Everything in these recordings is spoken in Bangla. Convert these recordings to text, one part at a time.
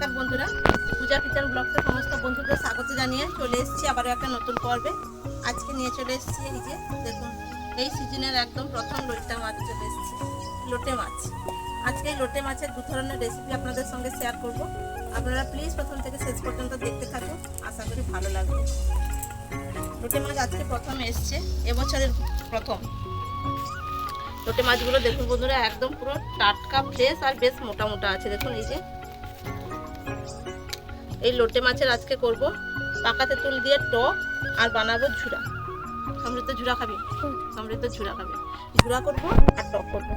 নমস্কার বন্ধুরা। পূজা কিচেন ব্লগতে সমস্ত বন্ধুদের স্বাগত জানিয়ে চলে এসেছি আবারও একটা নতুন পর্বে। আজকে নিয়ে চলে এসেছি এই যে, দেখুন, এই সিজনের একদম প্রথম লোটটা মাছ চলে এসেছি, লোটে মাছ। আজকে এই লোটে মাছের দু ধরনের রেসিপি আপনাদের সঙ্গে শেয়ার করব। আপনারা প্লিজ প্রথম থেকে শেষ পর্যন্ত দেখতে থাকুন, আশা করি ভালো লাগবে। লোটে মাছ আজকে প্রথম এসছে, এবছরের প্রথম। লোটে মাছগুলো দেখুন বন্ধুরা, একদম পুরো টাটকা ফ্রেশ আর বেশ মোটা মোটা আছে। দেখুন এই যে এই লোটে মাছের আজকে করব। পাকা তেঁতুল দিয়ে টক আর বানাবো ঝুরা সমৃদ্ধ ঝুরা খাবি? সমৃদ্ধ ঝুরা খাবি। ঝুরা করব আর টক করব।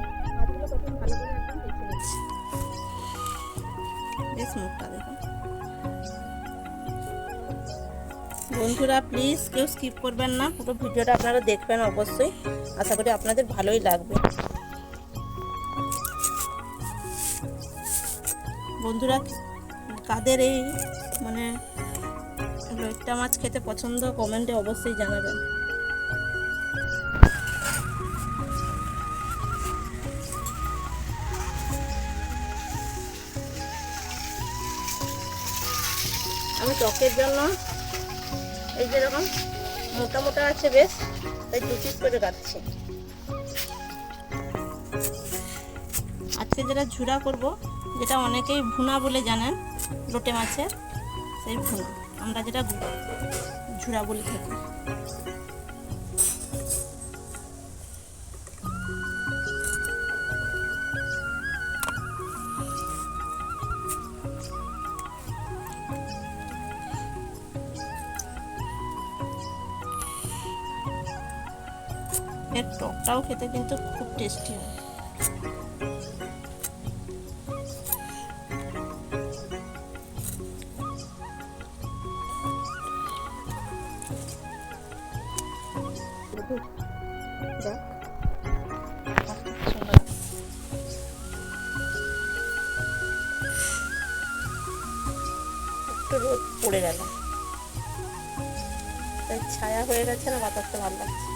বন্ধুরা প্লিজ কেউ স্কিপ করবেন না। পুরো ভিডিওটা আপনারা দেখবেন অবশ্যই। আশা করি আপনাদের ভালোই লাগবে। বন্ধুরা কাদের এই মানে লইট্টা মাছ খেতে পছন্দ, কমেন্টে অবশ্যই জানাবেন। আমি টকের জন্য এই যেরকম মোটা মোটা আছে বেশ, তাই দু পিস করে কাটছি। আজকে যেটা ঝুরা করব, যেটা অনেকেই ভুনা বলে জানেন লোটে মাছের সেই ভুনা। আমরা যেটা ঝুরা বলে থাকি এর টকটাও খেতে কিন্তু খুব টেস্টি হয়। দেখ মাছটা কি সুন্দর। একটু রোদ পড়ে গেল তাই ছায়া হয়ে গেছে না, বাতাসটা ভালো লাগছে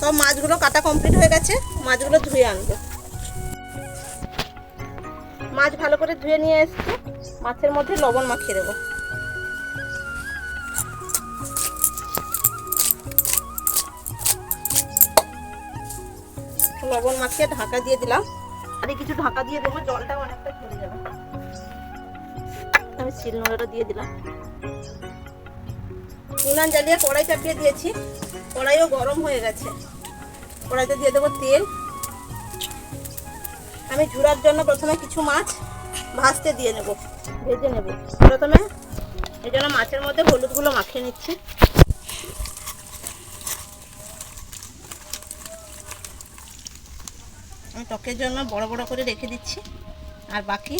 সব মাছগুলো কাটা কমপ্লিট হয়ে গেছে, মাছগুলো ধুয়ে আনব। মাছ ভালো করে ধুয়ে নিয়ে এসছি, মাছের মধ্যে লবণ মাখিয়ে দেবো। লবণ মাখিয়ে ঢাকা দিয়ে দিলাম। আর কিছু ঢাকা দিয়ে দেবো, জলটা অনেকটা চলে যাবে। আমি শিলনোড়াটা দিয়ে দিলাম। উনান জ্বালিয়ে কড়াই চাপিয়ে দিয়েছি। কড়াইও গরম হয়ে গেছে। কড়াইতে দিয়ে দেবো তেল। আমি ঝুরার জন্য প্রথমে কিছু মাছ ভাজতে দিয়ে নেব, ভেজে নেব। প্রথমে এই জন্য মাছের মধ্যে হলুদগুলো মাখিয়ে নিচ্ছি। আমি টকের জন্য বড় বড় করে রেখে দিচ্ছি, আর বাকি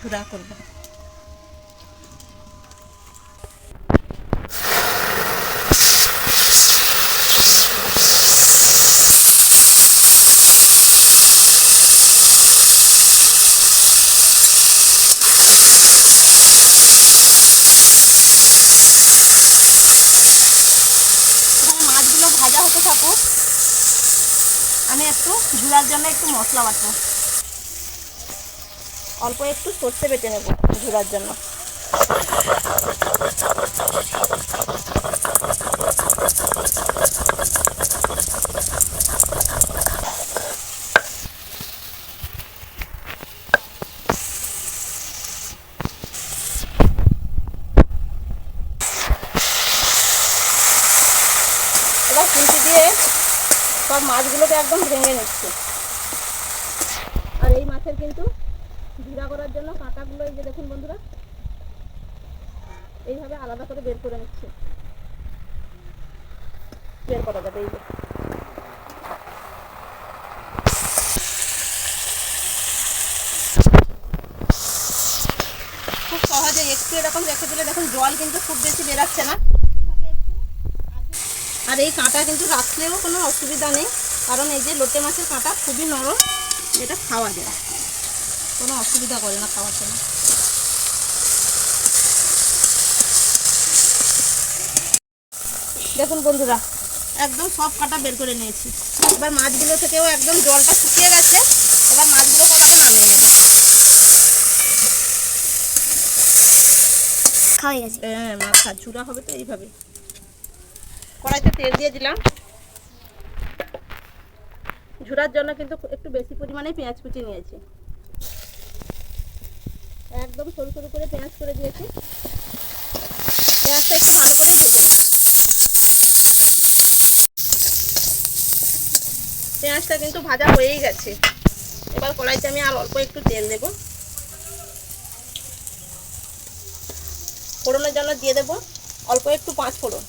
ঝুরা করব এখানে মাছগুলো ভাজা হতে থাকুক আমি একটু ঝুলার জন্য একটু মশলা বাটবো। অল্প একটু সর্ষে বেটে নেব ঝুলার জন্য। এবার দিয়ে সব মাছগুলোকে একদম ভেঙে নিচ্ছি। আর এই মাছের কিন্তু ভিড়া করার জন্য কাঁটাগুলো এই যে দেখুন বন্ধুরা, এইভাবে আলাদা করে বের করে নিচ্ছি। বের করা যাবে এই যে। খুব সহজে একটু এরকম রেখে দিলে দেখুন জল কিন্তু খুব বেশি বেরাচ্ছে না। আর এই কাঁটা কিন্তু রাখলেও কোনো অসুবিধা নেই। কারণ এই যে লোটে মাছের কাঁটা খুবই নরম যেটা খাওয়া যায়। কোনো অসুবিধা করে না খাওয়ার জন্য। দেখুন বন্ধুরা একদম সব কাঁটা বের করে নিয়েছি। এবার মাছগুলো থেকেও একদম জলটা শুকিয়ে গেছে এবার মাছগুলো এখন নামিয়ে নেব। খাওয়া গেছে। হ্যাঁ মাছ চূড়া হবে তো এইভাবে। কড়াইতে তেল দিয়ে দিলাম। ঝুরার জন্য কিন্তু একটু বেশি পরিমাণে পেঁয়াজ কুচি নিয়েছি। একদম সরু সরু করে পেঁয়াজ করে দিয়েছি। পেঁয়াজটা একটু ভালো করে ভেজে নেব পেঁয়াজটা কিন্তু ভাজা হয়েই গেছে। এবার কড়াইতে আমি আর অল্প একটু তেল দেবো। ফোড়নের জন্য দিয়ে দেবো অল্প একটু পাঁচ ফোড়ন।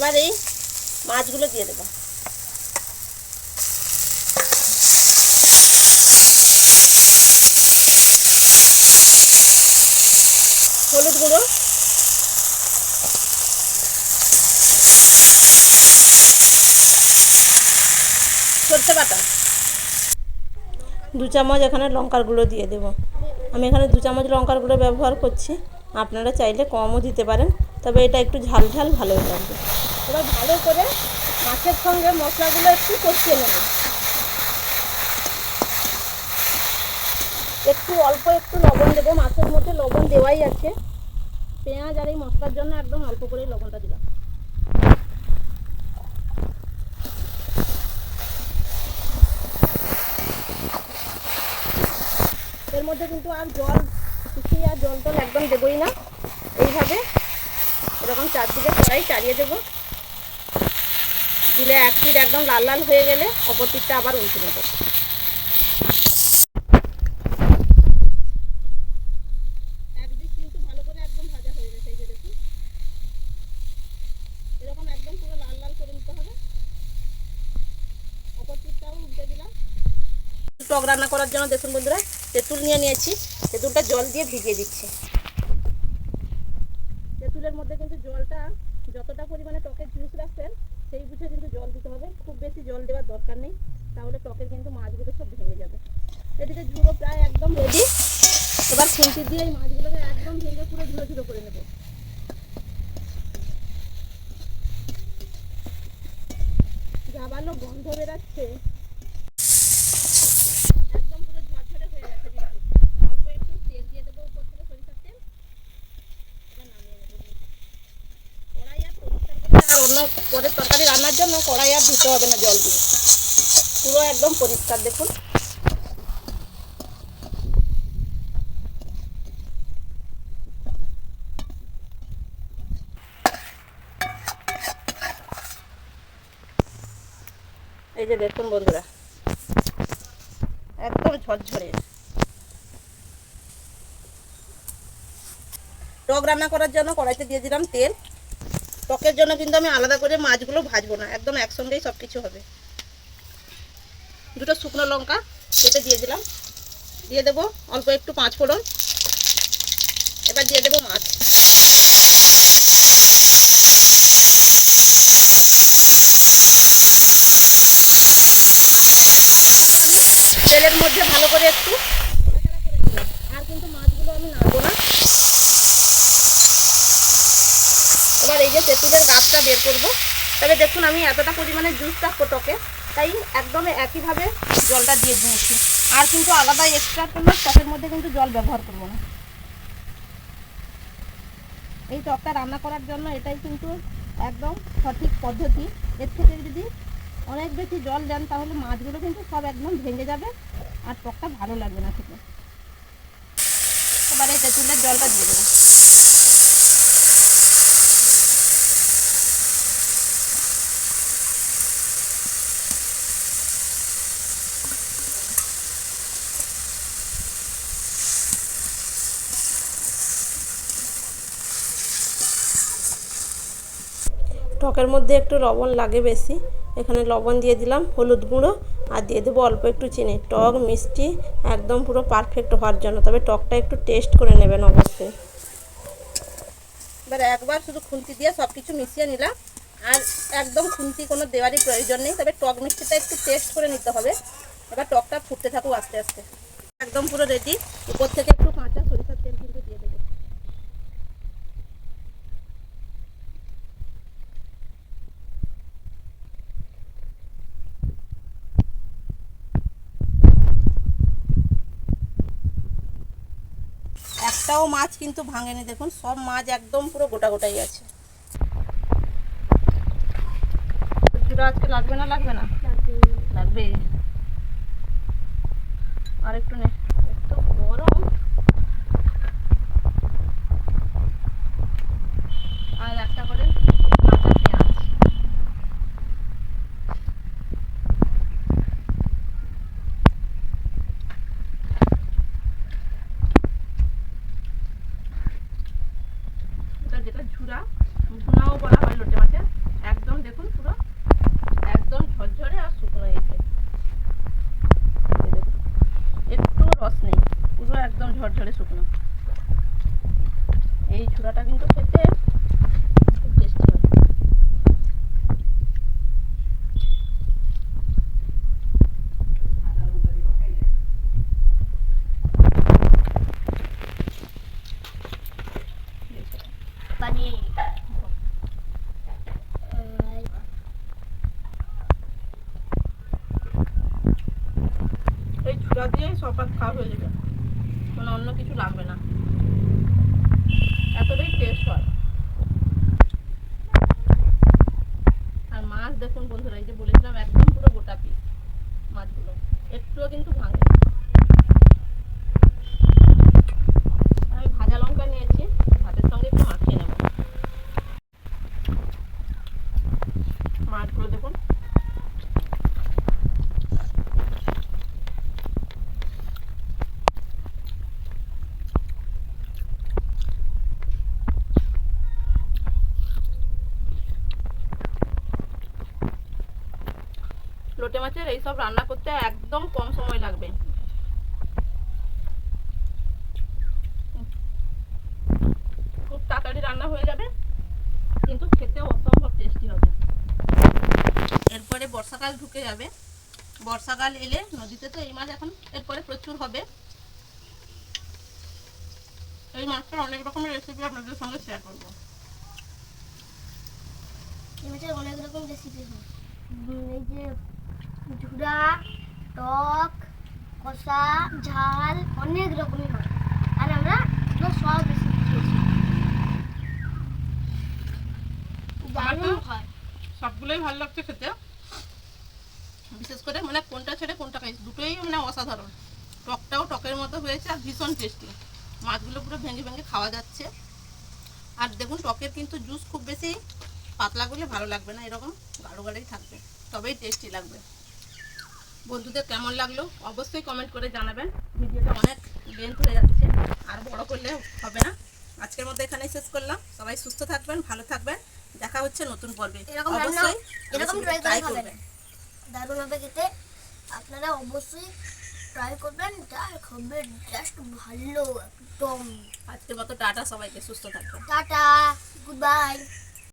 এবার এই মাছগুলো দিয়ে দেবো। হলুদ গুঁড়ো। সরষে বাটা। দু চামচ এখানে লঙ্কার গুঁড়ো দিয়ে দেব। আমি এখানে দু চামচ লঙ্কার গুঁড়ো ব্যবহার করছি। আপনারা চাইলে কমও দিতে পারেন, তবে এটা একটু ঝাল ঝাল ভালোই লাগবে এবার ভালো করে মাছের সঙ্গে মশলাগুলো একটু কষিয়ে নেব। একটু অল্প একটু লবণ দেবো, মাছের মধ্যে লবণ দেওয়াই আছে। পেঁয়াজ আর এই মশলার জন্য একদম অল্প করেই লবণটা দিলাম। এর মধ্যে কিন্তু আর জল শুকিয়ে আর জল টল একদম দেবই না। এইভাবে এরকম চারদিকে কড়াই চালিয়ে দেবো। দিলে এক পিঠ একদম লাল লাল হয়ে গেলে অপর পিঠটা আবার উল্টে নেব। টক রান্না করার জন্য দেখুন বন্ধুরা, তেঁতুল নিয়ে নিয়েছি। তেঁতুলটা জল দিয়ে ভিজিয়ে দিচ্ছি। তেঁতুলের মধ্যে কিন্তু জলটা যতটা পরিমাণে টকের জুস রাখবেন সেই বুঝে কিন্তু জল দিতে হবে। খুব বেশি জল দেওয়ার দরকার নেই। তাহলে টকের কিন্তু মাছগুলো সব ভেঙে যাবে। এদিকে ঝুড়ো প্রায় একদম রেডি এবার খুঁটি দিয়ে এই মাছগুলোকে একদম ভেঙে পুরো ঝুড়ো ঝুড়ো করে নেব। ভালো গন্ধ বেরাচ্ছে একদম পুরো ঝরঝরে হয়ে গেছে কিন্তু অল্প একটু তেল দিয়ে দেবো উপর থেকে সরিষার তেল এবার নামিয়ে নেব কড়াই আর পরিষ্কার করে আর অন্য পরের তরকারি রান্নার জন্য কড়াই আর দিতে হবে না জল দিয়ে। পুরো একদম পরিষ্কার, দেখুন। এই যে দেখুন বন্ধুরা, একদম ঝরঝরে। টক রান্না করার জন্য কড়াইতে দিয়ে দিলাম তেল। টকের জন্য কিন্তু আমি আলাদা করে মাছগুলো ভাজবো না, একদম একসঙ্গেই সব কিছু হবে। দুটো শুকনো লঙ্কা কেটে দিয়ে দিলাম। দিয়ে দেবো অল্প একটু পাঁচ ফোড়ন। এবার দিয়ে দেবো মাছ তেলের মধ্যে ভালো করে একটু আর কিন্তু মাছগুলো আমি নাড়বো না এবার এই যে তেঁতুলের গাছটা বের করব। তবে দেখুন, আমি এতটা পরিমাণে জুস রাখব টকে তাই একদম একইভাবে জলটা দিয়ে দিয়েছি। আর কিন্তু আলাদা এক্সট্রা কোনো টকের মধ্যে কিন্তু জল ব্যবহার করব না। এই টকটা রান্না করার জন্য এটাই কিন্তু একদম সঠিক পদ্ধতি। এর থেকে যদি অনেক বেশি জল দেন, তাহলে মাছগুলো কিন্তু সব একদম ভেঙে যাবে আর টকটা ভালো লাগবে না খেতে। এবারে তেঁতুলের জলটা দিয়ে দেবো। টকের মধ্যে একটু লবণ লাগে বেশি। এখানে লবণ দিয়ে দিলাম, হলুদ গুঁড়ো, আর দিয়ে দেবো অল্প একটু চিনি। টক, মিষ্টি, একদম পুরো পারফেক্ট হওয়ার জন্য। তবে টকটা একটু টেস্ট করে নেবেন অবশ্যই। এবার একবার শুধু খুন্তি দিয়ে সব কিছু মিশিয়ে নিলাম। আর একদম খুন্তি কোনো দেওয়ারই প্রয়োজন নেই, তবে টক মিষ্টিটা একটু টেস্ট করে নিতে হবে। এবার টকটা ফুটতে থাকুক আস্তে আস্তে। একদম পুরো রেডি উপর থেকে একটু কাঁচা একটাও মাছ কিন্তু ভাঙেনি দেখুন সব মাছ একদম পুরো গোটা গোটাই আছে। আজকে লাগবে না লাগবে না? লাগবে। আর একটু নে একটু গরম আর একটা করে কাঁচা পেঁয়াজ এটা যেটা ঝুরা ঝুনাও বলা হয় লোটে মাছের একদম দেখুন পুরো একদম ঝরঝরে আর শুকনো হয়েছে এই দেখুন একটু রস নেই পুরো একদম ঝরঝরে শুকনো এই ঝুরাটা কিন্তু খেতে খুব টেস্টি হয়। এই ঝুরা দিয়েই সব ভাত খাওয়া হয়ে যাবে। মানে অন্য কিছু লাগবে না। এতটাই টেস্ট হয়। আর মাছ দেখুন বন্ধুরা, এই যে বলেছিলাম, একদম পুরো গোটা পিস মাছগুলো। একটুও কিন্তু ভাঙে না। আমি ভাজা লঙ্কা নিয়েছি ভাতের সঙ্গে একটু মাখিয়ে নেব মাছগুলো দেখুন লোটে মাছের এইসব রান্না করতে একদম কম সময় লাগবে। খুব তাড়াতাড়ি রান্না হয়ে যাবে, কিন্তু খেতে অসম্ভব টেস্টি হবে। এরপরে বর্ষাকাল ঢুকে যাবে। বর্ষাকাল এলে নদীতে তো এই মাছ এখন এরপরে প্রচুর হবে। এই মাছটার অনেক রকমের রেসিপি আপনাদের সঙ্গে শেয়ার করব। অনেক রকম রেসিপি হয়। এই যে ঝুড়া টক কষা ঝাল অনেক রকমই হয়। আর আমরা সব রেসিপি খেয়েছি হয়। সবগুলোই ভালো লাগছে খেতে। বিশেষ করে মানে কোনটা ছেড়ে কোনটা খাই। দুটোই মানে অসাধারণ। টকটাও টকের মতো হয়েছে আর ভীষণ টেস্টি মাছগুলো পুরো ভেঙে ভেঙে খাওয়া যাচ্ছে। আর দেখুন টকের কিন্তু জুস খুব বেশি পাতলা করলে ভালো লাগবে না। এরকম গাঢ় গাঢ়ই থাকবে। তবেই টেস্টি লাগবে। বন্ধুদের কেমন লাগল? অবশ্যই কমেন্ট করে জানাবেন। ভিডিওটা অনেক লেন্থ হয়ে যাচ্ছে আর বড় করলে হবে না। আজকের মধ্যে এখানেই শেষ করলাম। সবাই সুস্থ থাকবেন ভালো থাকবেন। দেখা হচ্ছে নতুন পর্বে। অবশ্যই এরকম ট্রাই করে try খাবেন করবেন। দারুণ হবে খেতে। আপনারা অবশ্যই ট্রাই করবেন। জাস্ট ভালো একদম। আজকের মতো টাটা সবাইকে সুস্থ থাকবেন। Tata good bye